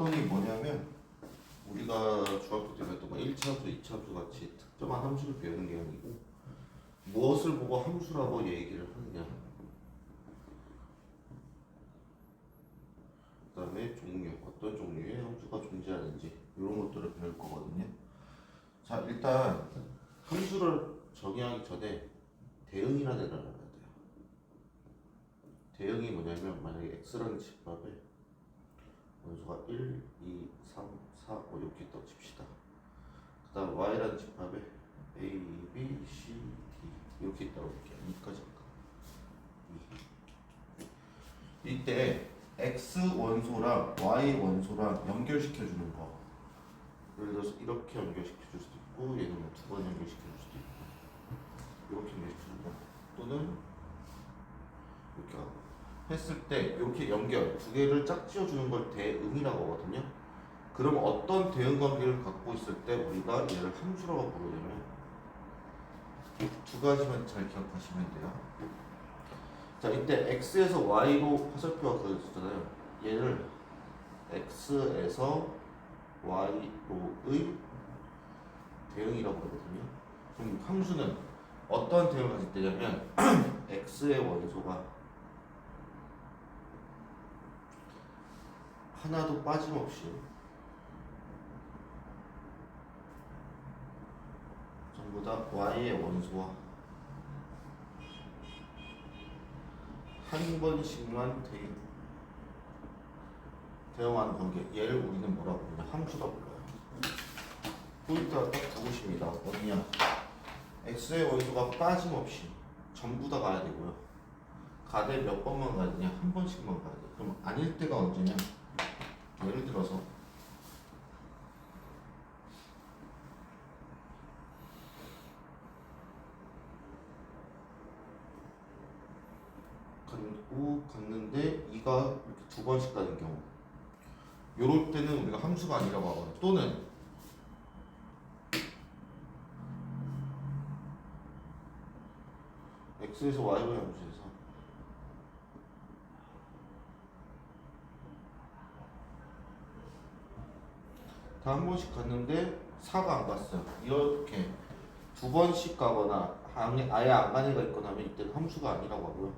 이 뭐냐면 우리가 중학교 때 배웠던 거 1차 함수, 2차 함수 같이 특정한 함수를 배우는 게 아니고 무엇을 보고 함수라고 얘기를 하느냐. 그 다음에 종류, 어떤 종류의 함수가 존재하는지 이런 것들을 배울 거거든요. 자 일단 함수를 정의하기 전에 대응이라는 애를 알아야 돼요. 대응이 뭐냐면 만약에 x라는 집합에 원소가 1, 2, 3, 4, 5 이렇게 있다고 칩시다. 그 다음 y라는 집합에 a, b, c, d 이렇게 있다고 볼게요. 2까지 할까? 이때 x 원소랑 y 원소랑 연결시켜주는 거. 예를 들어서 이렇게 연결시켜줄 수도 있고 얘는 뭐 두 번 연결시켜줄 수도 있고 이렇게 연결시켜주는 거 또는 했을 때 이렇게 연결 두 개를 짝지어 주는 걸 대응이라고 하거든요. 그럼 어떤 대응 관계를 갖고 있을 때 우리가 얘를 함수라고 부르냐면 이두 가지만 잘 기억하시면 돼요. 자 이때 x에서 y로 화살표가 그려졌잖아요. 얘를 x에서 y로의 대응이라고 하거든요. 그럼 함수는 어떤 대응을 가질 때냐면 x의 원소가 하나도 빠짐없이 전부 다 y의 원소와 한 번씩만 대, 대응하는 관계 얘를 우리는 뭐라고 부르냐? 함수라고 불러요. 포인트가 딱 그것입니다. 어디냐? X의 원소가 빠짐없이 전부 다 가야 되고요. 가되 몇 번만 가야 되냐? 한 번씩만 가야 돼 그럼 아닐 때가 언제냐 예를 들어서. 갔고 갔는데 이가 이렇게 두 번씩 가는 경우. 요럴 때는 우리가 함수가 아니라고 하거든요 또는 x에서 y로 함수에서 다 한 번씩 갔는데 4가 안 갔어요. 이렇게 두 번씩 가거나 아예 안 가는 애가 있거나 하면 이때는 함수가 아니라고 하고요.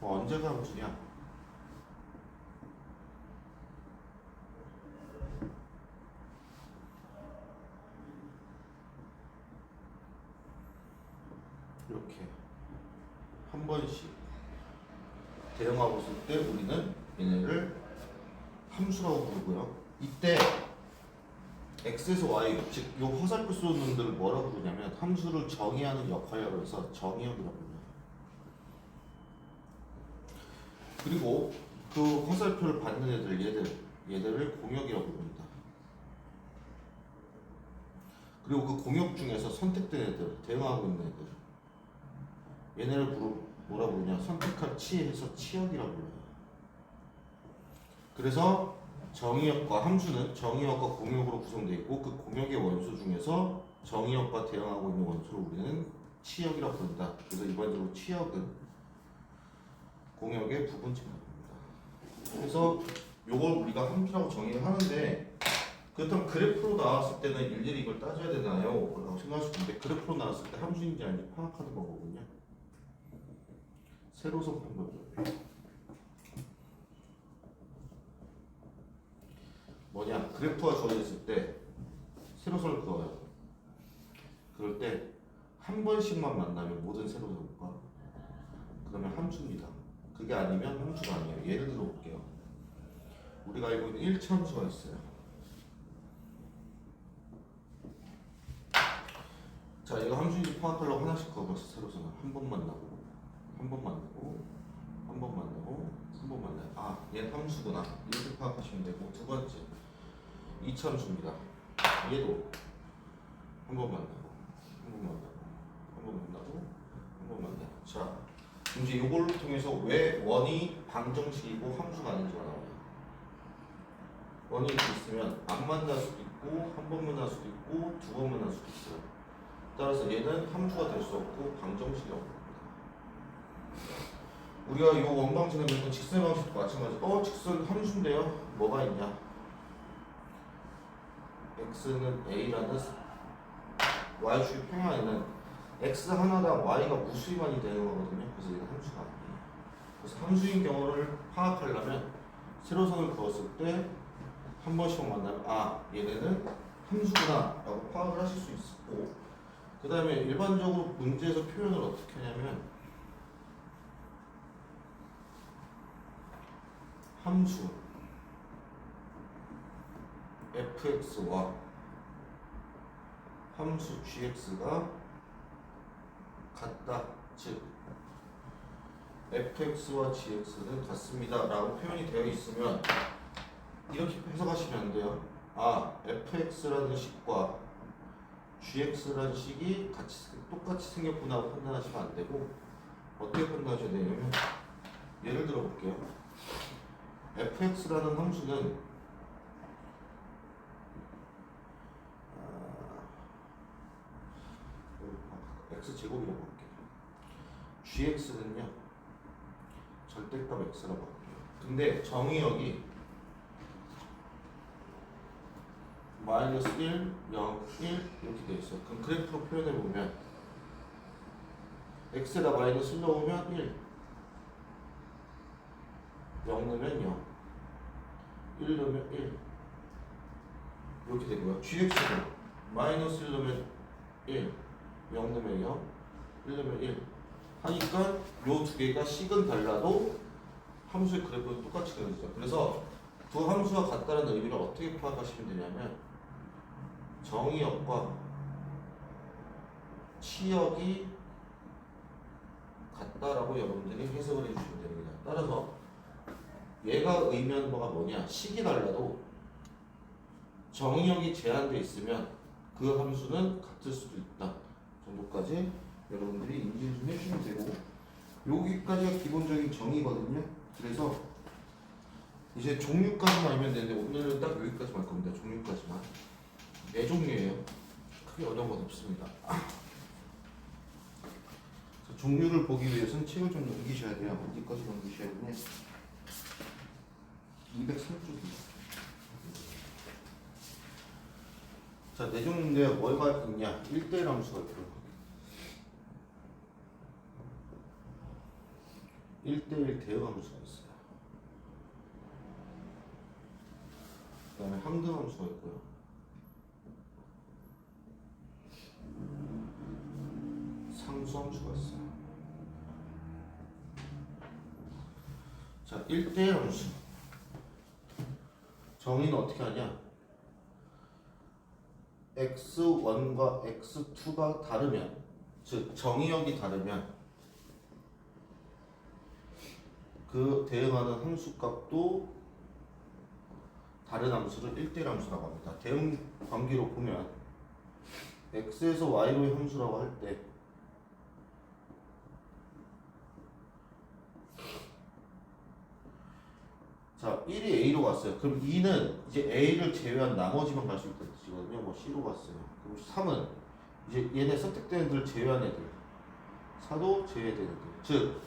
뭐 언제가 함수냐? 이렇게 한 번씩 대응하고 있을 때 우리는 얘네를 함수라고 부르고요. 이때 x에서 y 즉요 화살표 쏘는 놈들을 뭐라고 부르냐면 함수를 정의하는 역할이라고 해서 정의역이라고 불러요. 그리고 그 화살표를 받는 애들 얘들 얘들을 공역이라고 부릅니다. 그리고 그 공역 중에서 선택된 애들 대응하고 있는 애들 얘네를 부르, 뭐라고 부르냐 선택할 치에서 치역이라고 불러요. 그래서 정의역과 함수는 정의역과 공역으로 구성되어 있고 그 공역의 원소 중에서 정의역과 대응하고 있는 원소를 우리는 치역이라고 부른다. 그래서 일반적으로 치역은 공역의 부분 증가입니다. 그래서 요걸 우리가 함수라고 정의를 하는데 그렇다면 그래프로 나왔을 때는 일일이 이걸 따져야 되나요? 라고 생각하실 텐데 그래프로 나왔을 때 함수인지 아닌지 파악하는 거거든요. 세로선 판별법. 뭐냐? 그래프가 주어졌을 때 세로선을 그어요. 그럴 때 한 번씩만 만나면 모든 세로선과 그러면 함수입니다. 그게 아니면 함수가 아니에요. 예를 들어 볼게요. 우리가 알고 있는 1차 함수가 있어요. 자 이거 함수인지 파악하려고 하나씩 그어봤어 세로선을. 한 번 만나고 한 번 만나고 한 번 만나고 한 번 만나요 아 얘는 함수구나. 이렇게 파악하시면 되고 두 번째 이참수입니다. 얘도 한 번 만나고, 한 번 만나고, 한 번 만나고, 한 번 만나고. 자, 이제 요걸 통해서 왜 원이 방정식이고 함수가 아닌지가 나와요. 원이 있으면 안 만날 수도 있고, 한 번 만날 수도 있고, 두 번 만날 수도 있어요. 따라서 얘는 함수가 될 수 없고 방정식이라고 합니다. 우리가 이 원방진에 배웠던 직선 방식도 마찬가지. 어, 직선 함수인데요. 뭐가 있냐? X는 a라는 y축의 평면에는 x 하나당 y가 무수만이 되는 거거든요. 그래서 얘는 함수가 아니에요. 그래서 함수인 경우를 파악하려면 세로선을 그었을 때 한 번씩 만나면 아 얘네는 함수구나 라고 파악을 하실 수 있고 그 다음에 일반적으로 문제에서 표현을 어떻게 하냐면 함수 fx와 함수 gx가 같다. 즉 fx와 gx는 같습니다. 라고 표현이 되어 있으면 이렇게 해석하시면 안 돼요. 아 fx라는 식과 gx라는 식이 같이 똑같이 생겼구나 하고 판단하시면 안 되고 어떻게 판단하셔야 되냐면 예를 들어 볼게요. fx라는 함수는 아, x 제곱이라고 할게요. Gx는요 절대값 x라고 할게요. 근데 정의역이 마이너스 1, 0, 1 이렇게 돼 있어요. 그럼 그래프로 표현해 보면 x에다 마이너스 1 넣으면 1, 0 넣으면 0, 1 넣으면 1 이렇게 되고요. gx는 마이너스 1 넣으면 1, 0 넣으면 0, 1 넣으면 1 하니까 요 두 개가 식은 달라도 함수의 그래프는 똑같이 그려지죠. 그래서 두 함수가 같다는 의미를 어떻게 파악하시면 되냐면 정의역과 치역이 같다라고 여러분들이 해석을 해주시면 됩니다. 따라서 얘가 의미하는 바가 뭐냐? 식이 달라도 정의역이 제한돼 있으면 그 함수는 같을 수도 있다 정도까지 여러분들이 인지 좀 해주시면 되고 여기까지가 기본적인 정의거든요. 그래서 이제 종류까지만 알면 되는데 오늘은 딱 여기까지만 할 겁니다. 종류까지만 네 종류예요. 크게 어려운 건 없습니다. 종류를 보기 위해서는 책을 좀 넘기셔야 돼요. 어디까지 넘기셔야 되냐? 203쪽이요. 자, 네 종류인데 뭐가 있냐? 1대1 함수가 있고요. 1대1 대응 함수가 있어요. 그 다음에 함등 함수가 있고요. 상수 함수가 있어요. 자, 1대1 함수. 정의는 어떻게 하냐? x1과 x2가 다르면, 즉 정의역이 다르면 그 대응하는 함수 값도 다른 함수를 1대1 함수라고 합니다. 대응 관계로 보면 x에서 y로의 함수라고 할 때 자, 1이 A로 갔어요. 그럼 2는 이제 A를 제외한 나머지만 갈 수 있다는 뜻이거든요. 뭐 C로 갔어요. 그럼 3은 이제 얘네 선택된 애들 제외한 애들. 4도 제외된 애들. 즉,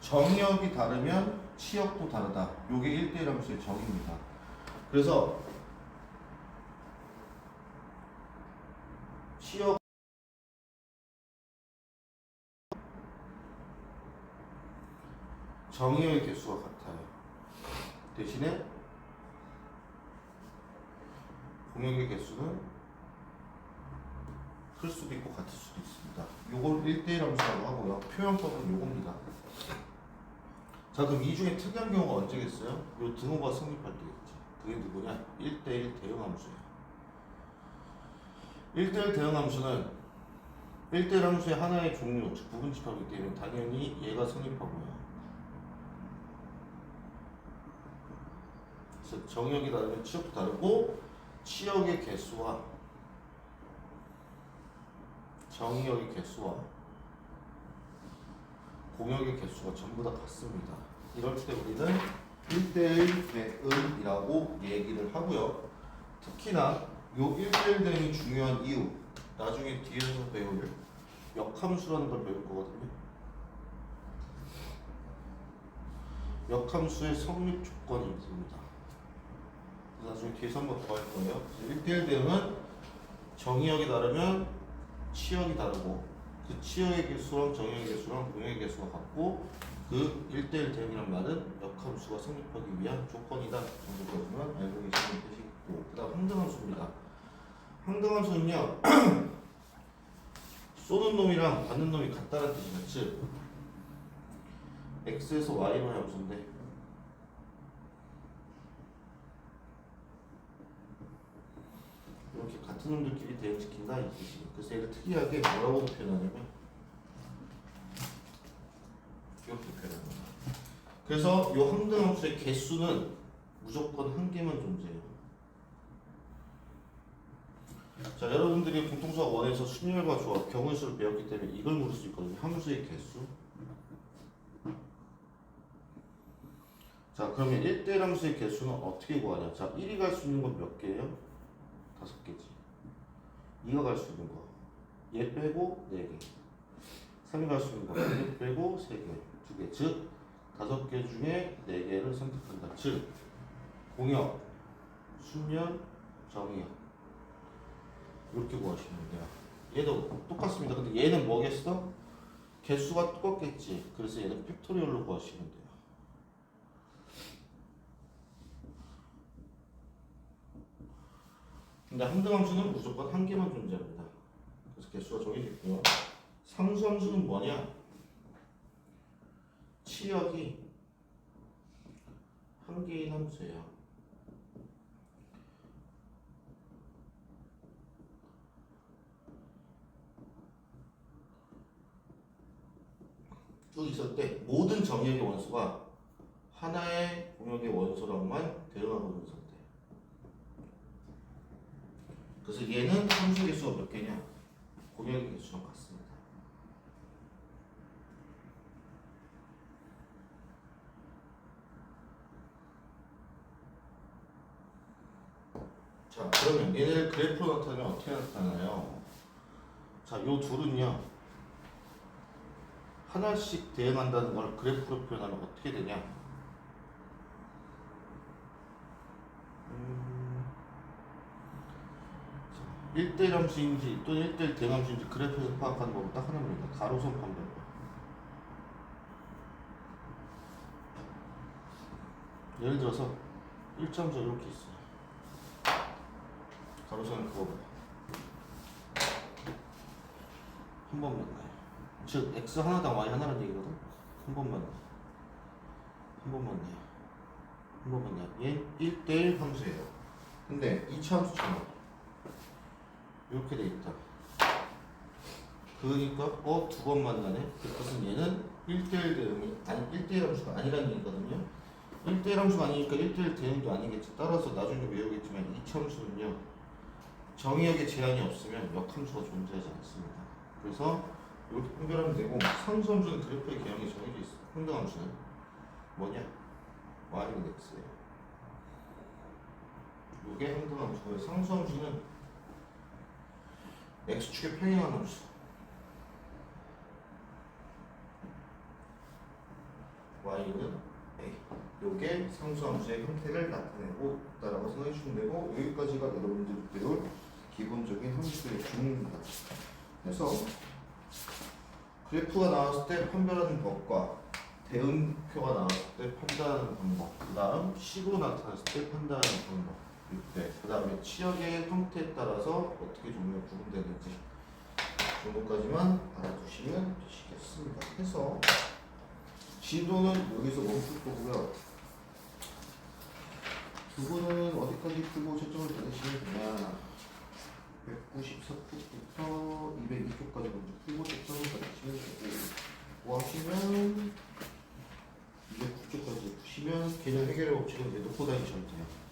정역이 다르면 치역도 다르다. 요게 1대1 함수의 정의입니다. 그래서 치역 정의의 개수가 같아요. 대신에 공역의 개수는 클 수도 있고 같을 수도 있습니다. 요걸 1대1 함수라고 하고요. 표현법은 요겁니다. 자 그럼 이 중에 특이한 경우가 언제겠어요? 요 등호가 성립할 때겠죠. 그게 누구냐? 1대1 대응 함수예요. 1대1 대응 함수는 1대1 함수의 하나의 종류, 즉 부분 집합이기 때문에 당연히 얘가 성립하고요. 그래서 정역이 다르면 치역도 다르고 치역의 개수와 정역의 개수와 공역의 개수가 전부 다 같습니다. 이럴 때 우리는 1대1 대응이라고 얘기를 하고요. 특히나 요 1대1 대응이 중요한 이유 나중에 뒤에서 배울 역함수라는 걸 배울 거거든요. 역함수의 성립 조건이 있습니다. 나중에 뒤에서 한번 더 할 거예요. 1대1 대응은 정의역이 다르면 치역이 다르고 그 치역의 개수랑 정의역의 개수랑 동역의 개수가 같고 그 1대1 대응이란 말은 역함수가 성립하기 위한 조건이다 정도까지만 알고 계시면 되시고 그 다음 항등함수입니다. 항등함수는요 쏘는 놈이랑 받는 놈이 같다는 뜻이죠. 즉 x에서 y로 함수인데 놈들끼리 대응시킨다 이 뜻이에요. 그래서 얘를 특이하게 뭐라고 표현하냐면 이렇게 표현합니다. 그래서 이 항등함수의 개수는 무조건 한 개만 존재해요. 자, 여러분들이 공통수학 원에서 순열과 조합, 경우수를 배웠기 때문에 이걸 물을 수 있거든요. 함수의 개수. 자, 그러면 1대1 함수의 개수는 어떻게 구하냐? 자, 1이 갈 수 있는 건 몇 개예요? 다섯 개지. 2가 갈 수 있는 거. 얘 빼고 4개. 3이 갈 수 있는 거. 얘 빼고 3개. 2개. 즉, 다섯 개 중에 4개를 선택한다. 즉, 공역, 순열, 정의역. 이렇게 구하시면 돼요. 얘도 똑같습니다. 근데 얘는 뭐겠어? 개수가 똑같겠지. 그래서 얘는 팩토리얼로 구하시면 돼요. 근데 함등함수는 무조건 한 개만 존재합니다. 그래서 개수가 정해졌고요. 상수함수는 뭐냐? 치역이 한 개인 함수예요. 쭉 있을 때 모든 정의역의 원소가 하나의 공역의 원소랑만 대응하고 있는 상태. 그래서 얘는 함수 개수가 몇 개냐? 공역의 개수랑 같습니다. 자, 그러면 얘네를 그래프로 나타내면 어떻게 나타나요? 자, 요 둘은요. 하나씩 대응한다는 걸 그래프로 표현하면 어떻게 되냐? 음, 1대1 함수인지 또는 1대1 대응함수인지 그래프에서 파악하는 법은 딱 하나입니다. 가로선 판별. 예를 들어서 1점서 이렇게 있어요. 가로선을 그어봐요. 한 번 만나요. 즉 x 하나당 y 하나라는 얘기거든. 한 번 만나. 한번 만나요. 한 번 만나요. 얘 1대1 함수예요. 근데 2차 함수잖아. 이렇게 돼 있다. 그러니까 어 두 번 만나네. 그것은 얘는 1대1 대응이 아니 1대1 함수가 아니라는 얘기거든요. 1대1 함수가 아니니까 1대1 대응도 아니겠지. 따라서 나중에 외우겠지만 2차 함수는요. 정의역에 제한이 없으면 역함수가 존재하지 않습니다. 그래서 이렇게 판별하면 되고 상수함수는 그래프의 개형이 정해져 있어. 평등함수는 뭐냐? y는 x예요. 이게 평등함수고요. 상수함수는 x축의 평행한 함수. y는 a. 요게 상수함수의 형태를 나타내고 있다라고 생각해 주시면 되고 여기까지가 여러분들이 배울 기본적인 함수의 종류입니다. 그래서 그래프가 나왔을 때 판별하는 법과 대응표가 나왔을 때 판단하는 방법 그 다음 식으로 나타났을 때 판단하는 방법 이때 그 다음에 치역의 형태에 따라서 어떻게 종류가 구분되는지 정도까지만 알아두시면 되시겠습니다. 해서 진도는 여기서 멈출 거고요. 두고는 어디까지 풀고 채점을 받으시면 되냐 194쪽부터 202쪽까지 먼저 풀고 채점을 받으시면 되고 뭐 하시면 209쪽까지 푸시면 개념 해결의 법칙을 이제 놓고 다니셔도 돼요.